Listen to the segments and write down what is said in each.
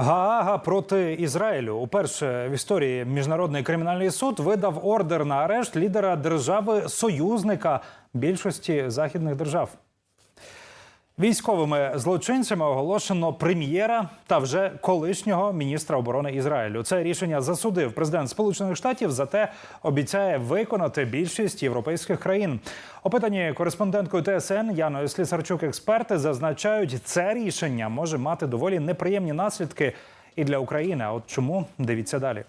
Гаага проти Ізраїлю. Уперше в історії міжнародний кримінальний суд видав ордер на арешт лідера держави союзника більшості західних держав. Військовими злочинцями оголошено прем'єра та вже колишнього міністра оборони Ізраїлю. Це рішення засудив президент Сполучених Штатів, зате обіцяє виконати більшість європейських країн. Опитані кореспонденткою ТСН Яною Слісарчук експерти зазначають, це рішення може мати доволі неприємні наслідки і для України. А от чому дивіться далі.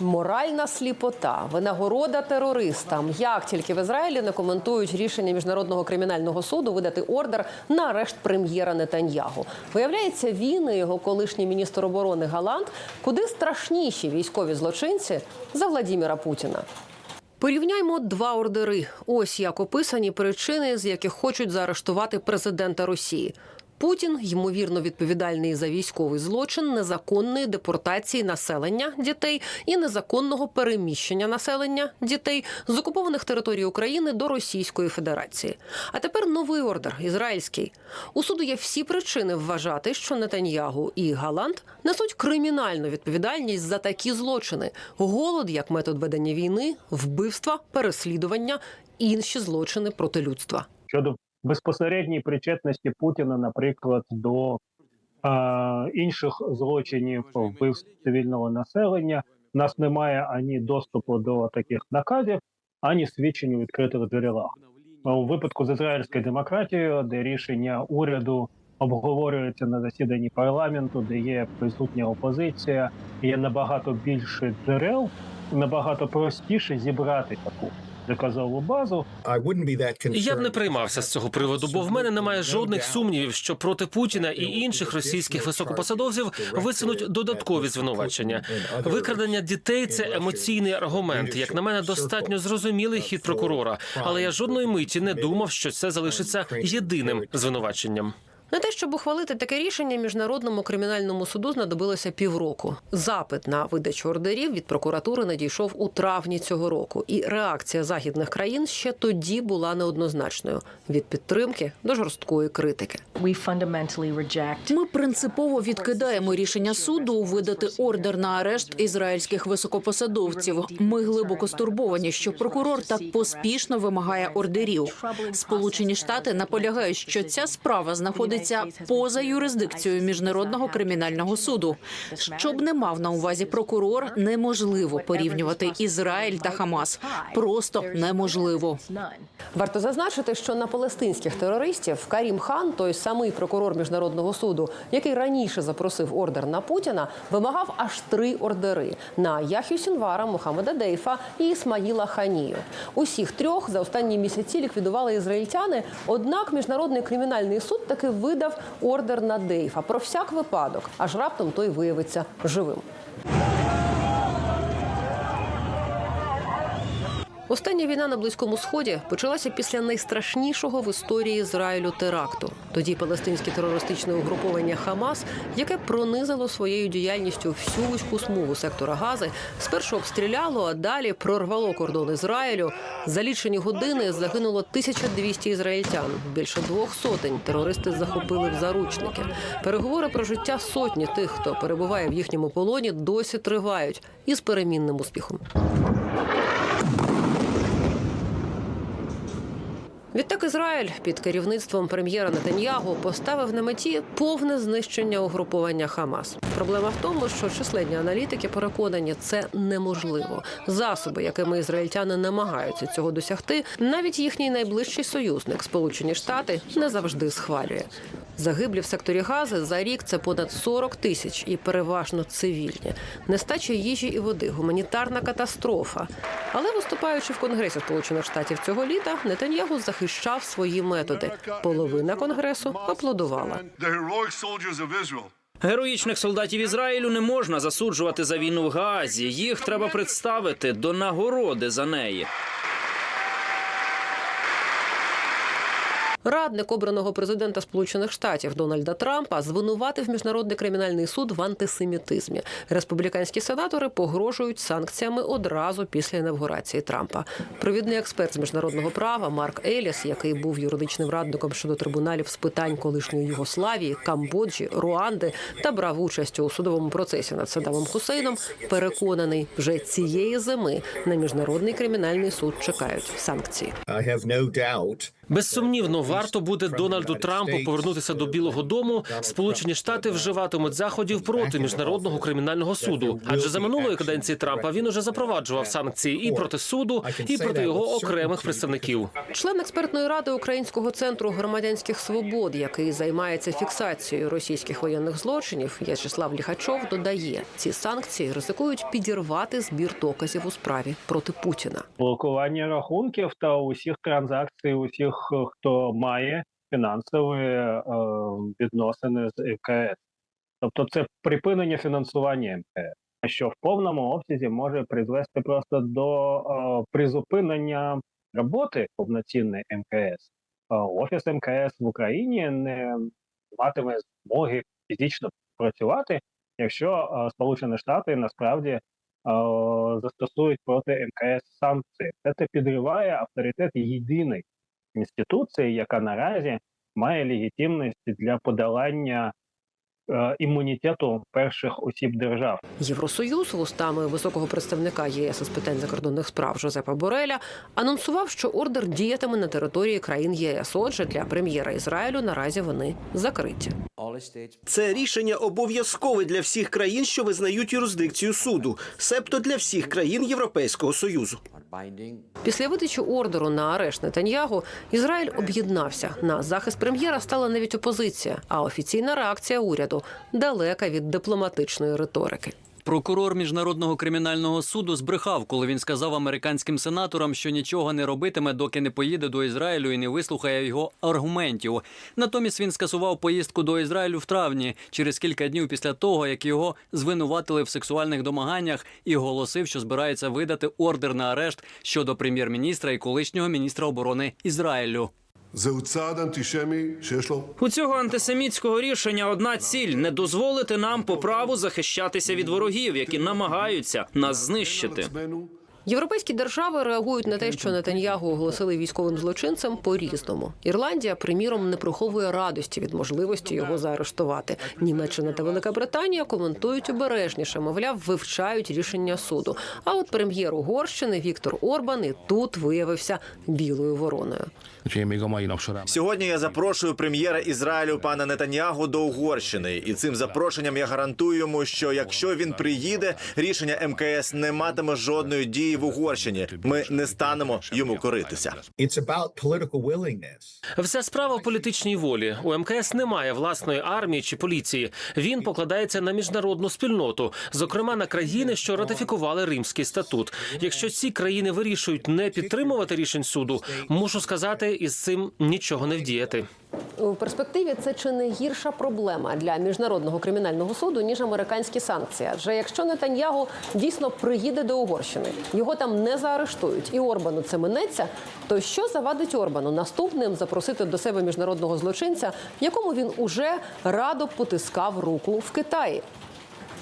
Моральна сліпота, винагорода терористам. Як тільки в Ізраїлі не коментують рішення міжнародного кримінального суду видати ордер на арешт прем'єра Нетаньягу. Виявляється, він і його колишній міністр оборони Галант куди страшніші військові злочинці за Владіміра Путіна. Порівняймо два ордери. Ось як описані причини, з яких хочуть заарештувати президента Росії. Путін ймовірно відповідальний за військовий злочин незаконної депортації населення дітей і незаконного переміщення населення дітей з окупованих територій України до Російської Федерації. А тепер новий ордер ізраїльський. У суду є всі причини вважати, що Нетаньягу і Галант несуть кримінальну відповідальність за такі злочини: голод як метод ведення війни, вбивства, переслідування, інші злочини проти людства. щодо безпосередньої причетності Путіна, наприклад, до е, інших злочинів вбивств цивільного населення. У нас немає ані доступу до таких наказів, ані свідчень у відкритих джерелах. У випадку з ізраїльською демократією, де рішення уряду обговорюється на засіданні парламенту, де є присутня опозиція, є набагато більше джерел, набагато простіше зібрати таку доказову базу. Я б не приймався з цього приводу, бо в мене немає жодних сумнівів, що проти Путіна і інших російських високопосадовців висунуть додаткові звинувачення. Викрадення дітей це емоційний аргумент. Як на мене, достатньо зрозумілий хід прокурора, але я жодної миті не думав, що це залишиться єдиним звинуваченням. На те, щоб ухвалити таке рішення, міжнародному кримінальному суду знадобилося півроку. Запит на видачу ордерів від прокуратури надійшов у травні цього року, і реакція західних країн ще тоді була неоднозначною від підтримки до жорсткої критики. Ми принципово відкидаємо рішення суду видати ордер на арешт ізраїльських високопосадовців. Ми глибоко стурбовані, що прокурор так поспішно вимагає ордерів. Сполучені Штати наполягають, що ця справа знаходиться поза юрисдикцією міжнародного кримінального суду. Щоб не мав на увазі прокурор, неможливо порівнювати Ізраїль та Хамас. Просто неможливо. Варто зазначити, що на палестинських терористів Карім Хан, той самий прокурор міжнародного суду, який раніше запросив ордер на Путіна, вимагав аж три ордери на Яхю Сінвара, Мухаммеда Дейфа і Ісмаїла Ханію. Усіх трьох за останні місяці ліквідували ізраїльтяни. Однак міжнародний кримінальний суд таки видав ордер на Дейфа про всяк випадок, аж раптом той виявиться живим. Остання війна на близькому сході почалася після найстрашнішого в історії Ізраїлю теракту. Тоді палестинське терористичне угруповання Хамас, яке пронизало своєю діяльністю всю вузьку смугу сектора Гази, спершу обстріляло, а далі прорвало кордон Ізраїлю. За лічені години загинуло 1200 ізраїльтян. Більше двох сотень терористи захопили в заручники. Переговори про життя сотні тих, хто перебуває в їхньому полоні, досі тривають із перемінним успіхом. Відтак Ізраїль під керівництвом прем'єра Нетаньягу поставив на меті повне знищення угруповання Хамас. Проблема в тому, що численні аналітики переконані, це неможливо. Засоби, якими ізраїльтяни намагаються цього досягти, навіть їхній найближчий союзник Сполучені Штати не завжди схвалює. Загиблі в секторі Гази за рік це понад 40 тисяч і переважно цивільні. Нестача їжі і води, гуманітарна катастрофа. Але виступаючи в Конгресі Сполучених Штатів цього літа, Нетаньягу захищав свої методи. Половина конгресу аплодувала. Героїчних солдатів Ізраїлю не можна засуджувати за війну в Газі. Їх треба представити до нагороди за неї. Радник обраного президента Сполучених Штатів Дональда Трампа звинуватив міжнародний кримінальний суд в антисемітизмі. Республіканські сенатори погрожують санкціями одразу після інавгурації Трампа. Провідний експерт з міжнародного права Марк Еліс, який був юридичним радником щодо трибуналів з питань колишньої Югославії, Камбоджі, Руанди та брав участь у судовому процесі над Саддамом Хусейном, переконаний, вже цієї зими на міжнародний кримінальний суд чекають санкції. I have no doubt Безсумнівно, варто буде Дональду Трампу повернутися до Білого Дому. Сполучені Штати вживатимуть заходів проти міжнародного кримінального суду. Адже за минулої каденції Трампа він уже запроваджував санкції і проти суду, і проти його окремих представників. Член експертної ради Українського центру громадянських свобод, який займається фіксацією російських воєнних злочинів, В'ячеслав Ліхачов додає, ці санкції ризикують підірвати збір доказів у справі проти Путіна. блокування рахунків та усіх транзакцій, усіх, е, хто має фінансові е, відносини з МКС. Тобто це припинення фінансування МКС, що в повному обсязі може призвести просто до е, призупинення роботи повноцінної МКС. Е, Офіс МКС в Україні не матиме змоги фізично працювати, якщо е, Сполучені Штати насправді застосують проти МКС санкції. Це те підриває авторитет єдиної інституції, яка наразі має легітимність для подолання е, імунітету перших осіб держав. Євросоюз вустами високого представника ЄС з питань закордонних справ Жозепа Бореля анонсував, що ордер діятиме на території країн ЄС. Отже, для прем'єра Ізраїлю наразі вони закриті. Це рішення обов'язкове для всіх країн, що визнають юрисдикцію суду, себто для всіх країн Європейського союзу. Після видачі ордеру на арешт Нетаньягу Ізраїль об'єднався. На захист прем'єра стала навіть опозиція, а офіційна реакція уряду далека від дипломатичної риторики. Прокурор міжнародного кримінального суду збрехав, коли він сказав американським сенаторам, що нічого не робитиме, доки не поїде до Ізраїлю і не вислухає його аргументів. Натомість він скасував поїздку до Ізраїлю в травні, через кілька днів після того, як його звинуватили в сексуальних домаганнях, і оголосив, що збирається видати ордер на арешт щодо прем'єр-міністра і колишнього міністра оборони Ізраїлю. זהו צעד אנטישמי שיש לו У цього антисемітського рішення одна ціль не дозволити нам по праву захищатися від ворогів, які намагаються нас знищити. Європейські держави реагують на те, що Нетаньягу оголосили військовим злочинцем по різному. Ірландія, приміром, не приховує радості від можливості його заарештувати. Німеччина та Велика Британія коментують обережніше, мовляв, вивчають рішення суду. А от прем'єр Угорщини Віктор Орбан і тут виявився білою вороною. Сьогодні я запрошую прем'єра Ізраїлю пана Нетаньягу до Угорщини, і цим запрошенням я гарантую йому, що якщо він приїде, рішення МКС не матиме жодної дії в Угорщині. Ми не станемо йому коритися. Вся справа в політичній волі. У МКС немає власної армії чи поліції. Він покладається на міжнародну спільноту, зокрема на країни, що ратифікували Римський статут. Якщо ці країни вирішують не підтримувати рішень суду, мушу сказати, із цим нічого не вдіяти. У перспективі це чи не гірша проблема для міжнародного кримінального суду ніж американські санкції. Адже якщо Нетаньягу дійсно приїде до Угорщини, його там не заарештують, і Орбану це минеться. То що завадить Орбану наступним запросити до себе міжнародного злочинця, якому він уже радо потискав руку в Китаї?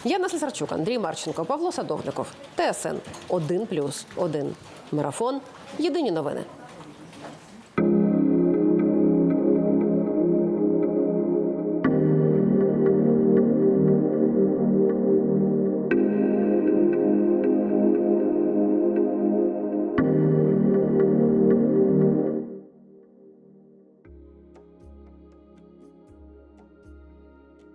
Яна Слесарчук, Андрій Марченко, Павло Садовников, ТСН 1+,1. Марафон. Єдині новини.